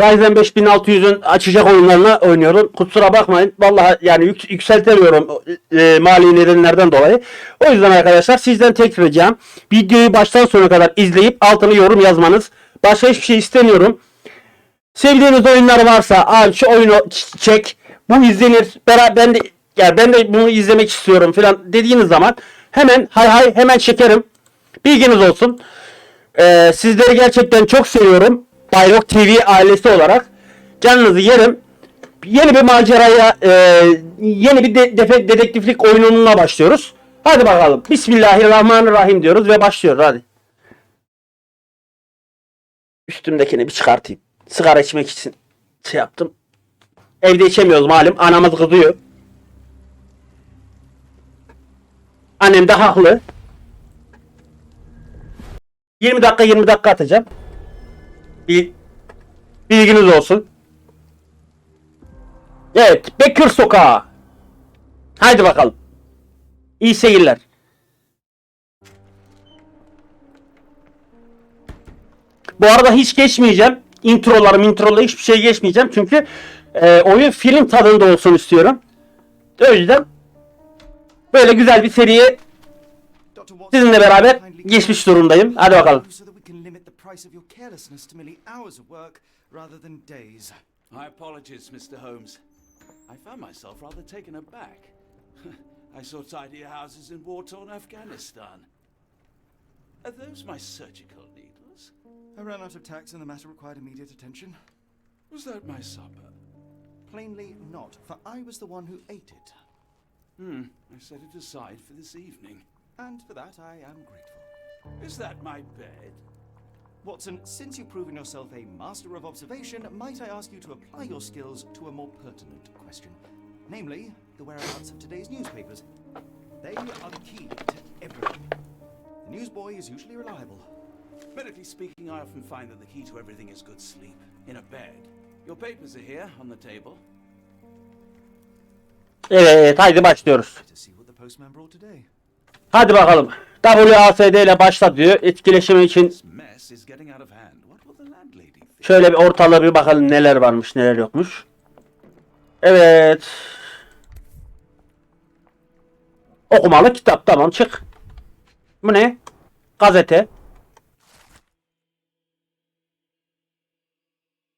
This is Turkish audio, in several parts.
Ryzen 5600'ün açacak oyunlarına oynuyorum. Kusura bakmayın. Vallahi yani yük- yükseltemiyorum e, mali nedenlerden dolayı. O yüzden arkadaşlar sizden tek ricam videoyu baştan sona kadar izleyip altını yorum yazmanız. Başka hiçbir şey istemiyorum. Sevdiğiniz oyunlar varsa abi şu oyunu çek. Bu izlenir. Ben de ya ben de bunu izlemek istiyorum falan dediğiniz zaman hemen hay hay hemen çekerim. Bilginiz olsun. Ee, sizleri gerçekten çok seviyorum. Bayrok TV ailesi olarak. Canınızı yerim. Yeni bir maceraya, e, yeni bir de- defe- dedektiflik oyununa başlıyoruz. Hadi bakalım. Bismillahirrahmanirrahim diyoruz ve başlıyoruz hadi. Üstümdekini bir çıkartayım. Sigara içmek için şey yaptım. Evde içemiyoruz malum. Anamız kızıyor. Annem de haklı. 20 dakika 20 dakika atacağım. Bir bilginiz olsun. Evet, Bekir Sokağı. Haydi bakalım. İyi seyirler. Bu arada hiç geçmeyeceğim. Introlarım, introları hiçbir şey geçmeyeceğim. Çünkü e, oyun film tadında olsun istiyorum. O yüzden böyle güzel bir seriye sizinle beraber geçmiş durumdayım. Hadi bakalım. So that we can limit the price of your carelessness to merely hours of work rather than days. My apologies, Mr. Holmes. I found myself rather taken aback. I saw tidier houses in war-torn Afghanistan. Are those my surgical needles? I ran out of tacks and the matter required immediate attention. Was that my supper? Plainly not, for I was the one who ate it. Hmm, I set it aside for this evening. And for that I am grateful. Is that my bed? Watson, since you've proven yourself a master of observation, might I ask you to apply your skills to a more pertinent question? Namely, the whereabouts of today's newspapers. They are the key to everything. The newsboy is usually reliable. Medically speaking, I often find that the key to everything is good sleep. In a bed. Your papers are here, on the table. Evet, haydi başlıyoruz. To see what the postman brought today. Hadi bakalım. WASD ile başla diyor. Etkileşimi için Şöyle bir ortalığa bir bakalım neler varmış neler yokmuş. Evet. Okumalı kitap tamam çık. Bu ne? Gazete.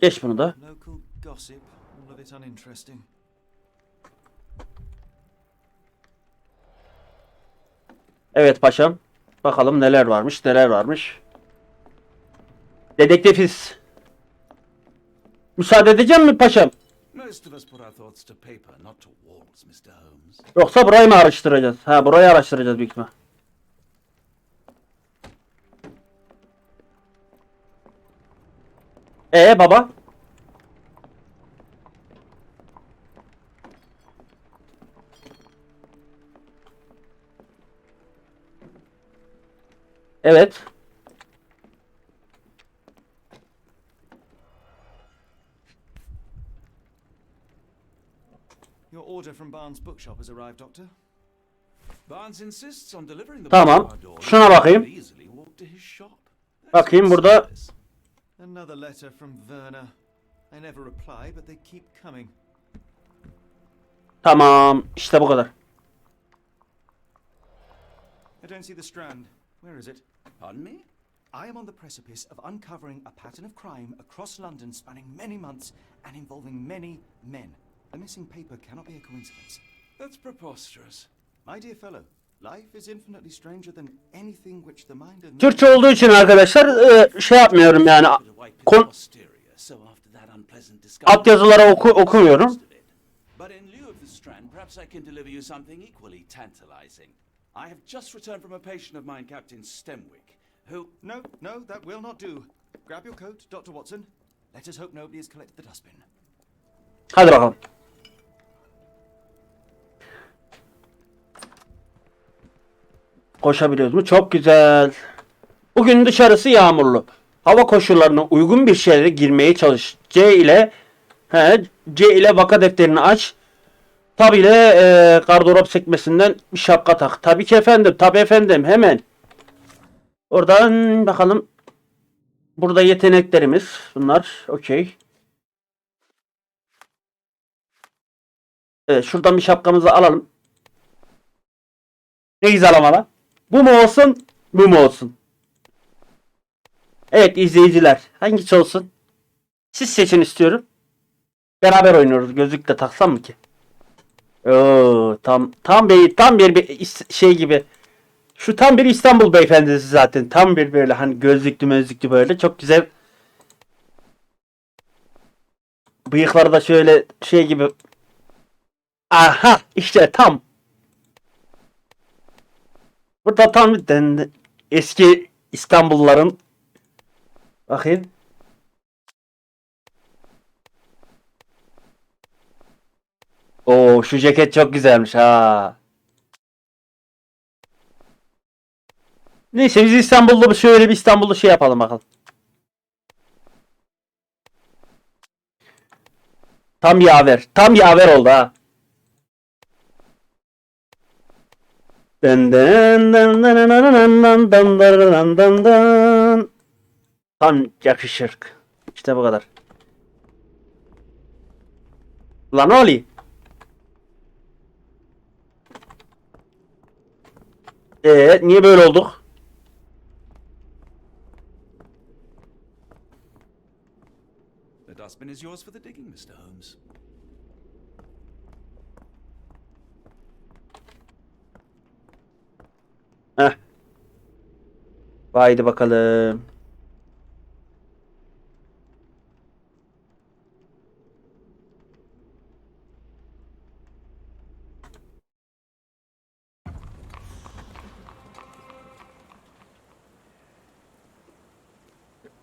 Geç bunu da. Evet paşam. Bakalım neler varmış neler varmış. Dedektifiz. Müsaade edeceğim mi paşam? Yoksa burayı mı araştıracağız? Ha burayı araştıracağız büyük ihtimal. Ee baba? Evet. From Barnes Bookshop has arrived, Doctor. Barnes insists on delivering the Tamam. book to our door. Şuna bakayım. Easily walk to his shop. That's Bakayım good burada- Another letter from Werner. I never reply, but they keep coming. Tamam. İşte bu kadar. I don't see the strand. Where is it? Pardon me? I am on the precipice of uncovering a pattern of crime across London spanning many months and involving many men. The missing paper cannot be a coincidence. That's preposterous. My dear fellow, life is infinitely stranger than anything which the mind of Türkçe olduğu için arkadaşlar e, şey yapmıyorum yani. Bit of white Kon- posterior, so after that unpleasant discovery, Altyazılara oku okumuyorum. But in lieu of the strand, perhaps I can deliver you something equally tantalizing. I have just returned from a patient of mine, Captain Stemwick, who... No, no, that will not do. Grab your coat, Dr. Watson. Let us hope nobody has collected the dustbin. Hadi bakalım. Koşabiliyoruz mu? Çok güzel. Bugün dışarısı yağmurlu. Hava koşullarına uygun bir şeylere girmeye çalış. C ile he, C ile vaka defterini aç. Tabi ile e, gardırop sekmesinden bir şapka tak. Tabii ki efendim. Tabii efendim. Hemen. Oradan bakalım. Burada yeteneklerimiz bunlar. Okey. Evet şuradan bir şapkamızı alalım. Ne güzel ama lan. Bu mu olsun? Bu mu olsun? Evet izleyiciler. Hangisi olsun? Siz seçin istiyorum. Beraber oynuyoruz. Gözlükle taksam mı ki? Oo, tam tam bir tam bir, bir şey gibi. Şu tam bir İstanbul beyefendisi zaten. Tam bir böyle hani gözlüklü mözlüklü böyle. Çok güzel. Bıyıkları da şöyle şey gibi. Aha işte tam. Burada tam den- eski İstanbulluların bakayım. Oo şu ceket çok güzelmiş ha. Neyse biz İstanbul'da şöyle bir İstanbul'da şey yapalım bakalım. Tam yaver. Tam yaver oldu ha. Den den. Tam yakışır. İşte bu kadar. Lan oluyor? Ee, niye böyle olduk? The dustbin is yours for the digging, Mr. Holmes. Heh. Haydi bakalım.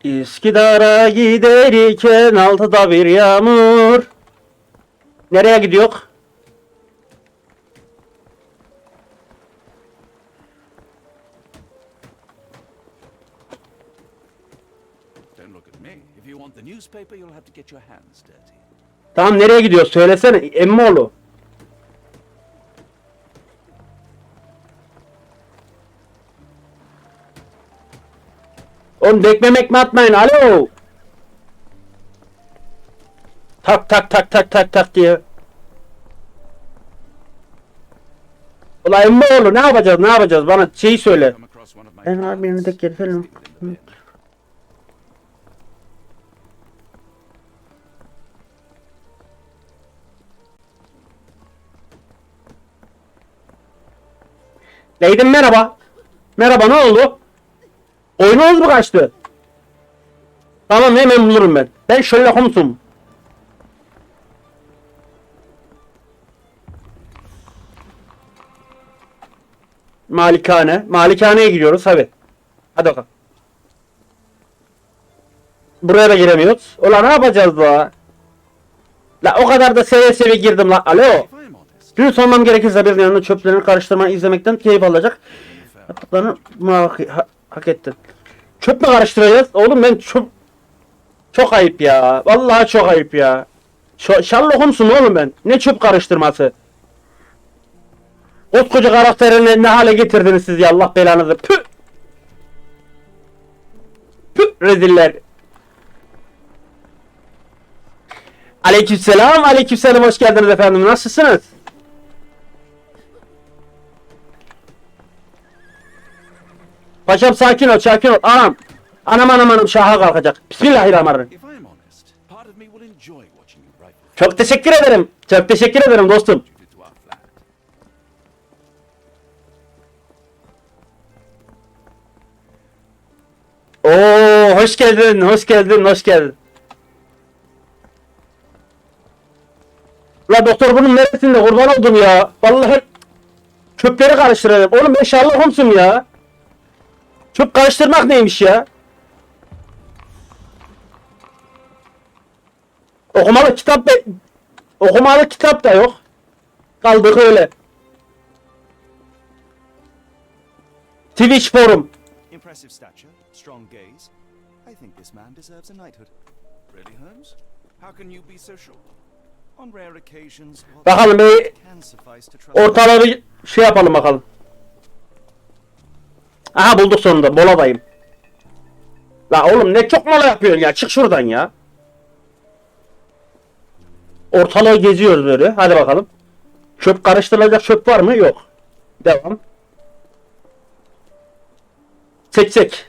İskidara giderken altıda bir yağmur. Nereye gidiyor? Get your hands dirty. Tamam nereye gidiyor? Söylesene Emmoğlu. Oğlum dekme mekme atmayın. Alo. Tak tak tak tak tak tak diye. Ulan Emmoğlu ne yapacağız ne yapacağız? Bana şeyi söyle. Ben abi birini de Leydim merhaba. Merhaba ne oldu? Oyununuz mu kaçtı? Tamam hemen bulurum ben. Ben Sherlock Holmes'um. Malikane. Malikaneye gidiyoruz hadi. Hadi bakalım. Buraya da giremiyoruz. Ulan ne yapacağız la? La o kadar da seve seve girdim la. Alo. Dün sormam gerekirse bir yanında çöplerini karıştırmayı izlemekten keyif alacak. Yaptıklarını muhakkak ha- hak ettin. Çöp mü karıştıracağız? Oğlum ben çöp... Çok ayıp ya. Vallahi çok ayıp ya. Ş- Sherlock Holmes'um oğlum ben. Ne çöp karıştırması? Koskoca karakterini ne hale getirdiniz siz ya Allah belanızı. Püh! Püh reziller. Aleykümselam, aleykümselam hoş geldiniz efendim. Nasılsınız? Paşam sakin ol, sakin ol. Anam. Anam anam anam şaha kalkacak. Bismillahirrahmanirrahim. Çok teşekkür ederim. Çok teşekkür ederim dostum. Oo, hoş geldin, hoş geldin, hoş geldin. La doktor bunun neresinde kurban oldum ya. Vallahi çöpleri karıştırıyorum. Oğlum ben Sherlock Holmes'um ya. Çöp karıştırmak neymiş ya? Okumalı kitap da okumalı kitap da yok. Kaldık öyle. Twitch forum. Impressive stature, strong gaze. I think this man deserves a knighthood. Really, Holmes? How can you be so sure? On rare occasions, Bakalım bir bir şey yapalım bakalım. Aha bulduk sonunda. Boladayım. La oğlum ne çok mola yapıyorsun ya. Çık şuradan ya. Ortalığı geziyoruz böyle. Hadi bakalım. Çöp karıştırılacak çöp var mı? Yok. Devam. Çek.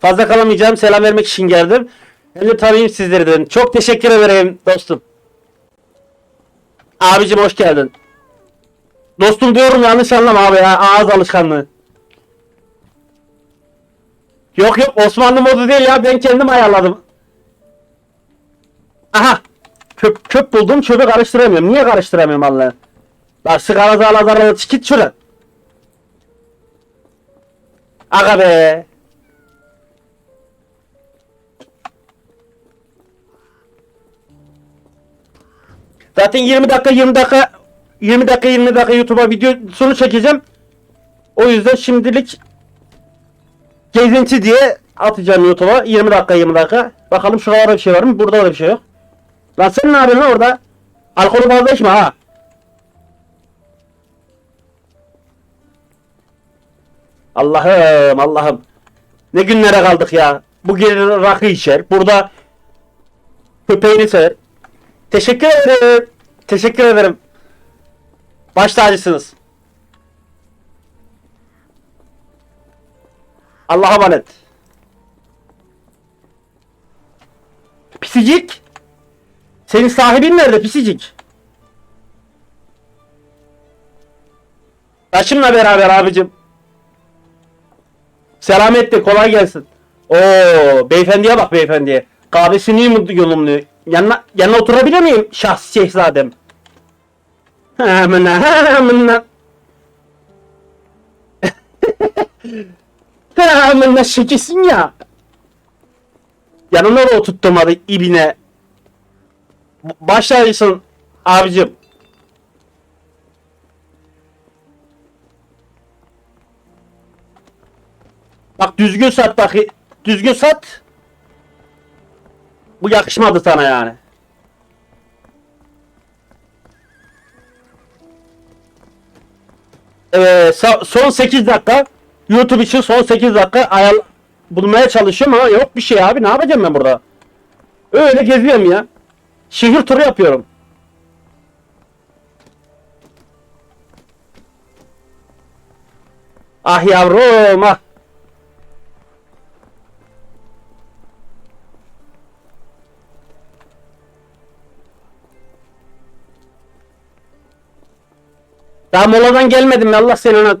Fazla kalamayacağım. Selam vermek için geldim. Hem de tanıyayım sizleri dedim. Çok teşekkür ederim dostum. Abicim hoş geldin. Dostum diyorum yanlış anlama abi ya. Ağız alışkanlığı. Yok yok Osmanlı modu değil ya. Ben kendim ayarladım. Aha. Çöp, çöp buldum. Çöpü karıştıramıyorum. Niye karıştıramıyorum Allah? La sigara zarla zarla git şuradan. Aga be. Zaten 20 dakika 20 dakika 20 dakika 20 dakika YouTube'a videosunu çekeceğim. O yüzden şimdilik gezinti diye atacağım YouTube'a 20 dakika 20 dakika. Bakalım şuralarda bir şey var mı? Burada da bir şey yok. Lan sen ne yapıyorsun orada? Alkolü fazla içme ha. Allah'ım Allah'ım. Ne günlere kaldık ya. Bu gelir rakı içer. Burada köpeğini sever. Teşekkür ederim. Teşekkür ederim. Baş tacısınız. Allah'a emanet. Pisicik. Senin sahibin nerede pisicik? Taşımla beraber abicim. Selametle kolay gelsin. Oo beyefendiye bak beyefendiye. Kahvesini mi yolumluyor? Yanına, yanına oturabilir miyim şahs şehzadem? Hemen hemen Hemen şekesin ya. Yanına da oturttum hadi ibine. Başlayısın abicim. Bak düzgün sat bak. Düzgün sat. Bu yakışmadı sana yani. Sa- son 8 dakika. YouTube için son 8 dakika ayar bulmaya çalışıyorum ama yok bir şey abi. Ne yapacağım ben burada? Öyle geziyorum ya. Şehir turu yapıyorum. Ah yavrum ah. Daha moladan gelmedim mi Allah seni ona.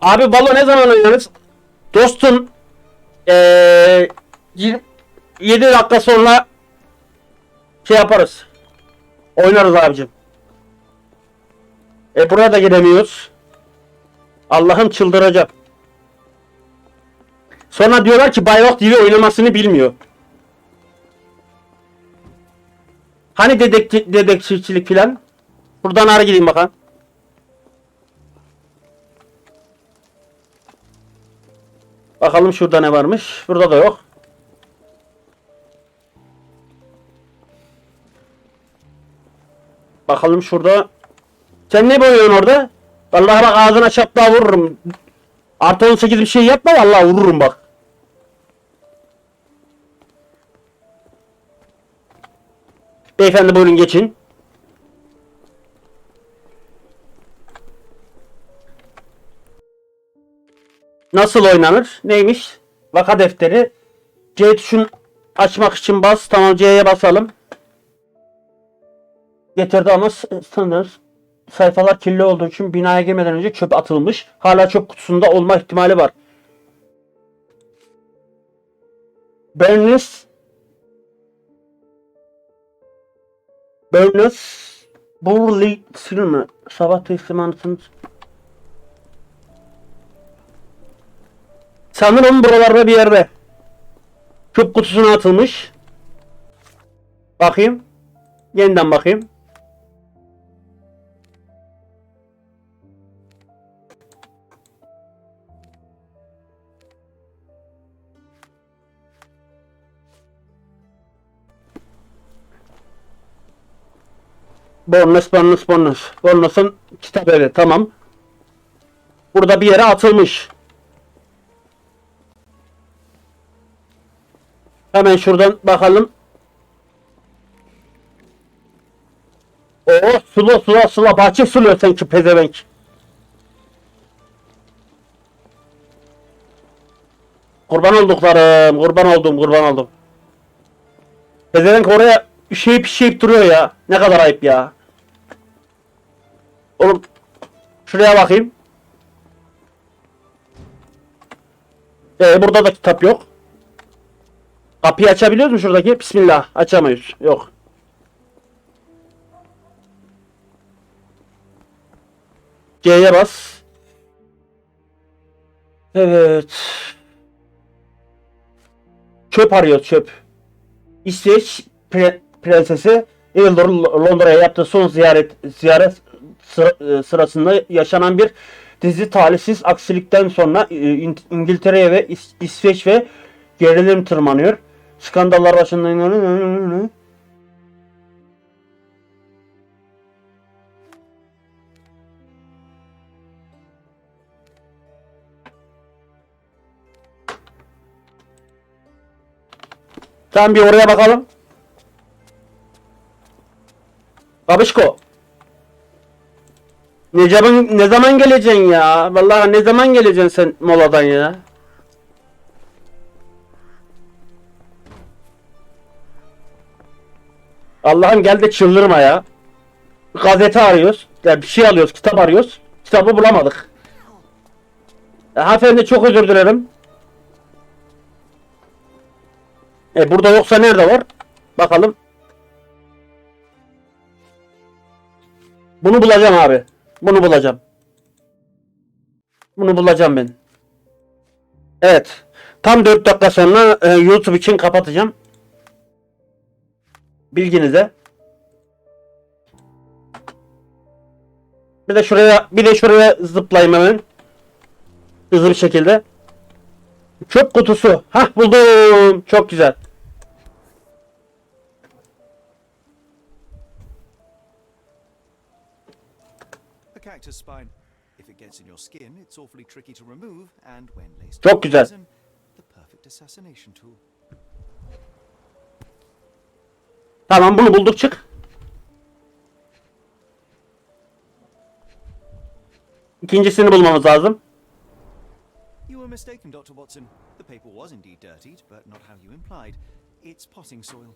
Abi balo ne zaman oynarız? Dostum ee, 7 dakika sonra şey yaparız. Oynarız abicim. E buraya da giremiyoruz. Allah'ım çıldıracak. Sonra diyorlar ki Bayrok TV oynamasını bilmiyor. Hani dedektif, dedektifçilik filan? Buradan ara gideyim bakalım. Bakalım şurada ne varmış. Burada da yok. Bakalım şurada. Sen ne boyuyorsun orada? Vallahi bak ağzına çapla vururum. Artı 18 bir şey yapma vallahi vururum bak. Beyefendi buyurun geçin. Nasıl oynanır? Neymiş? Vaka defteri. C tuşun açmak için bas. Tamam C'ye basalım. Getirdi ama s- sınır. Sayfalar kirli olduğu için binaya girmeden önce çöp atılmış. Hala çöp kutusunda olma ihtimali var. Bernice Bernice Burley Silme Sabah teslimatınız Sanırım buralarda bir yerde. Çöp kutusuna atılmış. Bakayım. Yeniden bakayım. Bonus, bonus, bonus. Bonus'un kitap evi. Tamam. Burada bir yere atılmış. Hemen şuradan bakalım. Oo sula sula sula bahçe suluyor sanki pezevenk. Kurban olduklarım, kurban oldum, kurban oldum. Pezevenk oraya şeyip şeyip duruyor ya. Ne kadar ayıp ya. Oğlum şuraya bakayım. Ee, burada da kitap yok. Kapıyı açabiliyoruz mu şuradaki? Bismillah. Açamıyoruz. Yok. C'ye bas. Evet. Çöp arıyor çöp. İsveç pre- prensesi Eildor Londra'ya yaptığı son ziyaret ziyaret sıra- e, sırasında yaşanan bir dizi talihsiz aksilikten sonra e, İn- İngiltere'ye ve İs- İsveç ve gerilim tırmanıyor. Skandallar başında Tamam bir oraya bakalım. Babişko. Ne zaman ne zaman geleceksin ya? Vallahi ne zaman geleceksin sen moladan ya? Allah'ım gel de çıldırma ya. Gazete arıyoruz. Ya bir şey alıyoruz, kitap arıyoruz. Kitabı bulamadık. Ya, hanımefendi çok özür dilerim. E burada yoksa nerede var? Bakalım. Bunu bulacağım abi. Bunu bulacağım. Bunu bulacağım ben. Evet. Tam 4 dakika sonra e, YouTube için kapatacağım. Bilginize. Bir de şuraya bir de şuraya zıplayayım hemen. Hızlı bir şekilde. Çöp kutusu. Hah buldum. Çok güzel. A cactus Tamam bunu bulduk çık. İkincisini bulmamız lazım. You were mistaken, Dr. Watson. The paper was indeed dirtied, but not how you implied. It's potting soil.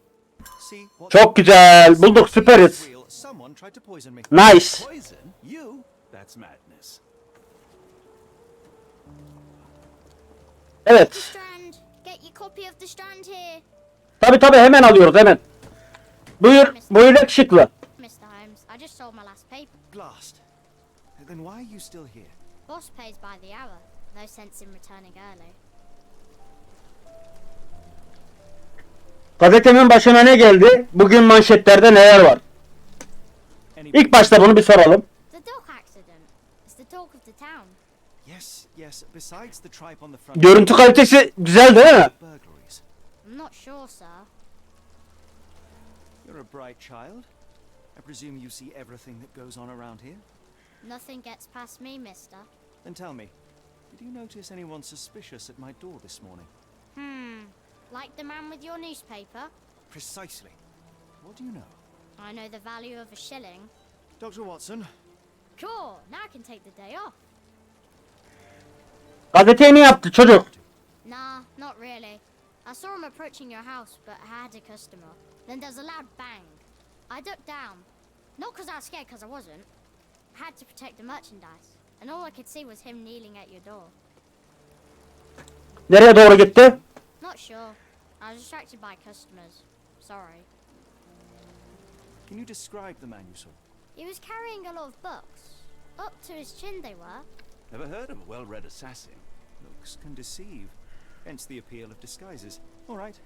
See, Çok güzel. Bulduk süperiz. real. Someone tried to poison me. Nice. Poison? You? That's madness. Evet. Tabi tabi hemen alıyoruz hemen. Buyur, buyur yakışıklı. Mr. Holmes. I just sold my last paper. Blast. Then why are you still here? Boss pays by the hour. No sense in returning early. Gazetemin başına ne geldi? Bugün manşetlerde neler var? İlk başta bunu bir soralım. The dog accident. It's the talk of the town. Yes, yes. Besides the tripe on the front. Görüntü kalitesi güzel değil mi? Burglaries. I'm not sure, sir. You're a bright child. I presume you see everything that goes on around here. Nothing gets past me, mister. Then tell me, did you notice anyone suspicious at my door this morning? Hmm. Like the man with your newspaper? Precisely. What do you know? I know the value of a shilling. Dr. Watson, Cool. Now I can take the day off. Gazeteyi ne yaptı çocuk? Nah, not really. I saw him approaching your house, but I had a customer. Then there's a loud bang. I ducked down. Not because I was scared, because I wasn't. I had to protect the merchandise. And all I could see was him kneeling at your door. Nereye doğru gitti? Not sure. I was distracted by customers. Sorry. can you describe the man you saw? He was carrying a lot of books. Up to his chin they were. Never heard of a well-read assassin. Looks can deceive. Hence the appeal of disguises. All right.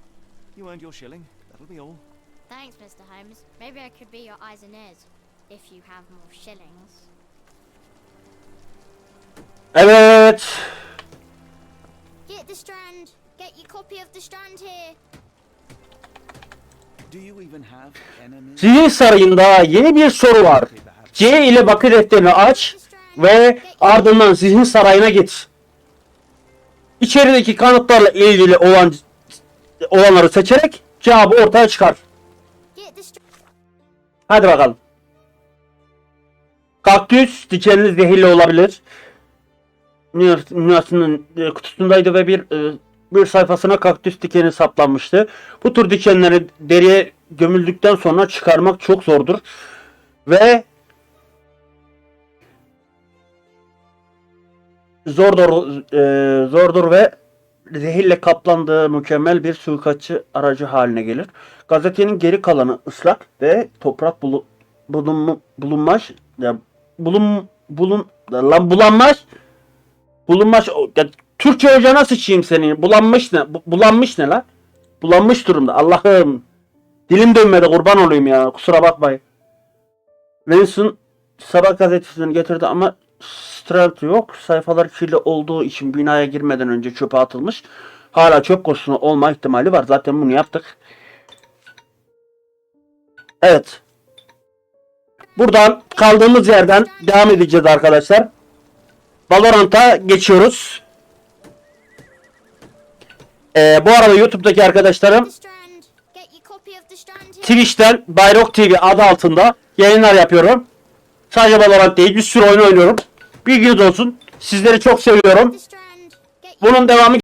You earned your shilling. That'll be all. Thanks, Mr. Holmes. Maybe I could be your eyes and ears. If you have more shillings. Evet. Get the strand. Get your copy of the strand here. Do you even have enemies? Zihin Sarayı'nda yeni bir soru var. C ile bakı defterini aç ve ardından Zihin Sarayı'na git. İçerideki kanıtlarla ilgili olan olanları seçerek cevabı ortaya çıkar. Hadi bakalım. Kaktüs dikenli zehirli olabilir. Dünyasının e, kutusundaydı ve bir e, bir sayfasına kaktüs dikeni saplanmıştı. Bu tür dikenleri deriye gömüldükten sonra çıkarmak çok zordur. Ve zordur e, zordur ve zehirle kaplandığı mükemmel bir suikastçı aracı haline gelir. Gazetenin geri kalanı ıslak ve toprak bulu, bulun, bulunmaz ya bulun bulun lan bulanmaz bulunmaz ya, Türkçe hocana sıçayım senin bulanmış ne? Bu- bulanmış ne lan? Bulanmış durumda. Allah'ım. Dilim dönmedi kurban olayım ya. Kusura bakmayın. Wilson sabah gazetesini getirdi ama Strelt yok. Sayfalar kirli olduğu için binaya girmeden önce çöpe atılmış. Hala çöp kutusunda olma ihtimali var. Zaten bunu yaptık. Evet. Buradan kaldığımız yerden devam edeceğiz arkadaşlar. Valorant'a geçiyoruz. Ee, bu arada YouTube'daki arkadaşlarım. Twitch'ten Bayrok TV adı altında yayınlar yapıyorum. Sadece Valorant değil bir sürü oyun oynuyorum. Bilginiz olsun. Sizleri çok seviyorum. Bunun devamı